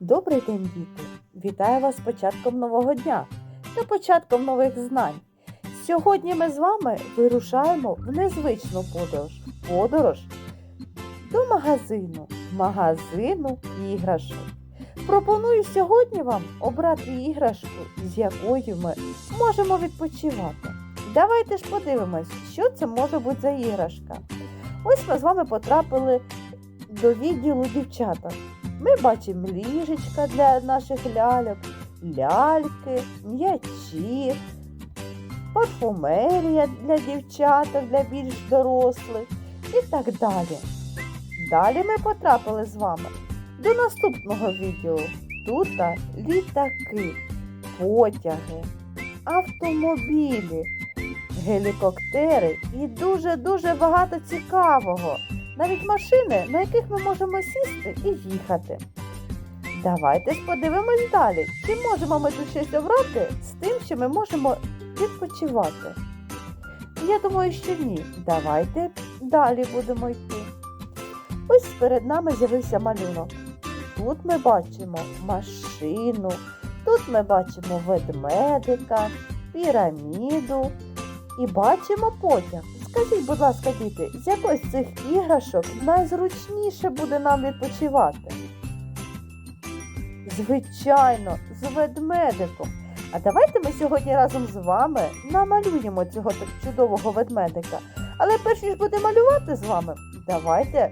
Добрий день, діти! Вітаю вас з початком нового дня та початком нових знань. Сьогодні ми з вами вирушаємо в незвичну подорож. Подорож до магазину, магазину іграшок. Пропоную сьогодні вам обрати іграшку, з якою ми можемо відпочивати. Давайте ж подивимось, що це може бути за іграшка. Ось ми з вами потрапили до відділу дівчаток. Ми бачимо ліжечка для наших ляльок, ляльки, м'ячі, парфумерія для дівчаток, для більш дорослих і так далі. Далі ми потрапили з вами до наступного відео. Тут літаки, потяги, автомобілі, гелікоптери і дуже-дуже багато цікавого навіть машини, на яких ми можемо сісти і їхати. Давайте ж подивимось далі, чи можемо ми тут щось обрати з тим, що ми можемо відпочивати. Я думаю, що ні. Давайте далі будемо йти. Ось перед нами з'явився малюнок. Тут ми бачимо машину, тут ми бачимо ведмедика, піраміду і бачимо потяг. Скажіть, будь ласка, діти, з якої з цих іграшок найзручніше буде нам відпочивати? Звичайно, з ведмедиком. А давайте ми сьогодні разом з вами намалюємо цього так чудового ведмедика. Але перш ніж будемо малювати з вами, давайте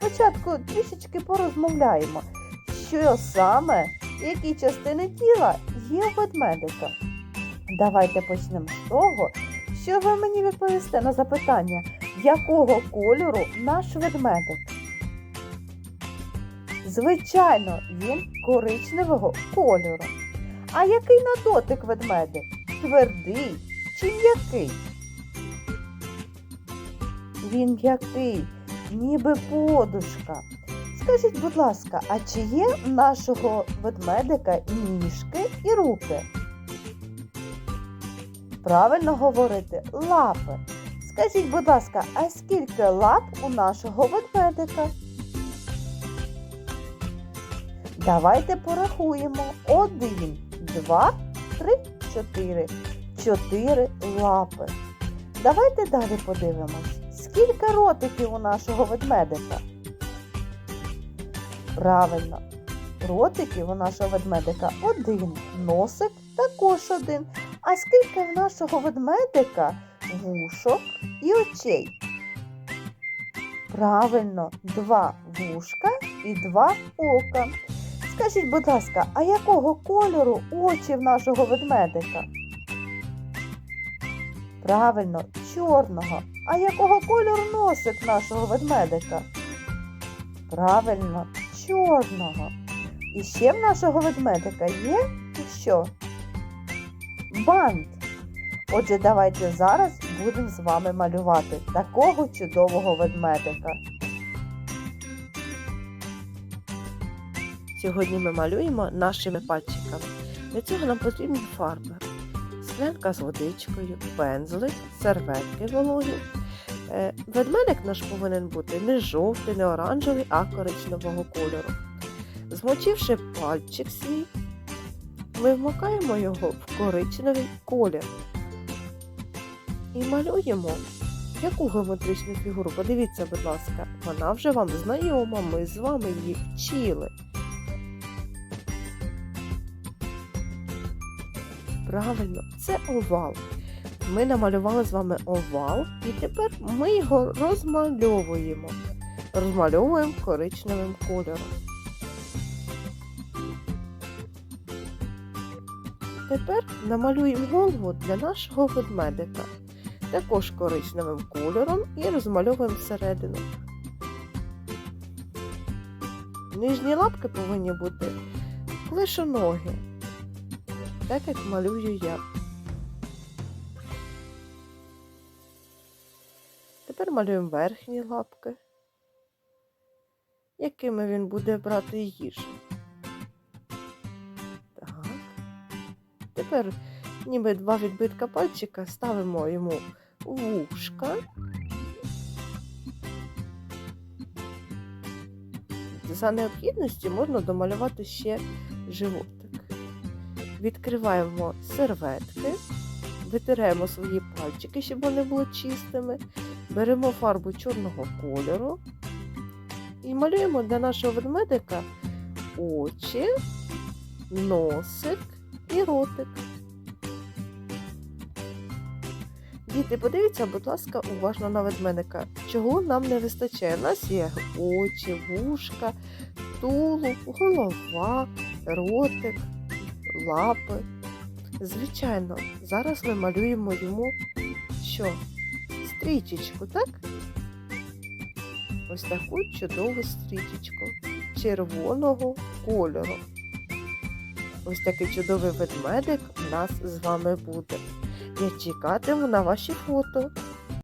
спочатку трішечки порозмовляємо, що саме, які частини тіла є ведмедика. Давайте почнемо з того, що ви мені відповісте на запитання, якого кольору наш ведмедик? Звичайно, він коричневого кольору. А який на дотик ведмедик? Твердий чи м'який? Він м'який, ніби подушка. Скажіть, будь ласка, а чи є нашого ведмедика ніжки і руки? Правильно говорити лапи. Скажіть, будь ласка, а скільки лап у нашого ведмедика? Давайте порахуємо. Один, два, три, чотири. Чотири лапи. Давайте далі подивимось. Скільки ротиків у нашого ведмедика? Правильно. Ротиків у нашого ведмедика один. Носик також один. А скільки в нашого ведмедика вушок і очей? Правильно, два вушка і два ока. Скажіть, будь ласка, а якого кольору очі в нашого ведмедика? Правильно, чорного. А якого кольору носик нашого ведмедика? Правильно, чорного. І ще в нашого ведмедика є що? Бант. Отже, давайте зараз будемо з вами малювати такого чудового ведмедика. Сьогодні ми малюємо нашими пальчиками. Для цього нам потрібні фарби. Склянка з водичкою, пензлик, серветки вологі. Е, Ведмедик наш повинен бути не жовтий, не оранжевий, а коричневого кольору. Змочивши пальчик свій, ми вмикаємо його в коричневий колір і малюємо яку геометричну фігуру. Подивіться, будь ласка, вона вже вам знайома, ми з вами її вчили. Правильно, це овал. Ми намалювали з вами овал, і тепер ми його розмальовуємо. Розмальовуємо коричневим кольором. Тепер намалюємо голову для нашого ведмедика. Також коричневим кольором і розмальовуємо всередину. Нижні лапки повинні бути клишоногі, так як малюю я. Тепер малюємо верхні лапки, якими він буде брати їжу. Тепер ніби два відбитка пальчика ставимо йому вушка. За необхідності можна домалювати ще животик. Відкриваємо серветки, витираємо свої пальчики, щоб вони були чистими. Беремо фарбу чорного кольору і малюємо для нашого ведмедика очі, носик і ротик. Діти, подивіться, будь ласка, уважно на ведмедика. Чого нам не вистачає? У нас є очі, вушка, тулуб, голова, ротик, лапи. Звичайно, зараз ми малюємо йому що? Стрічечку, так? Ось таку чудову стрічечку червоного кольору. Ось такий чудовий ведмедик у нас з вами буде. Я чекатиму на ваші фото.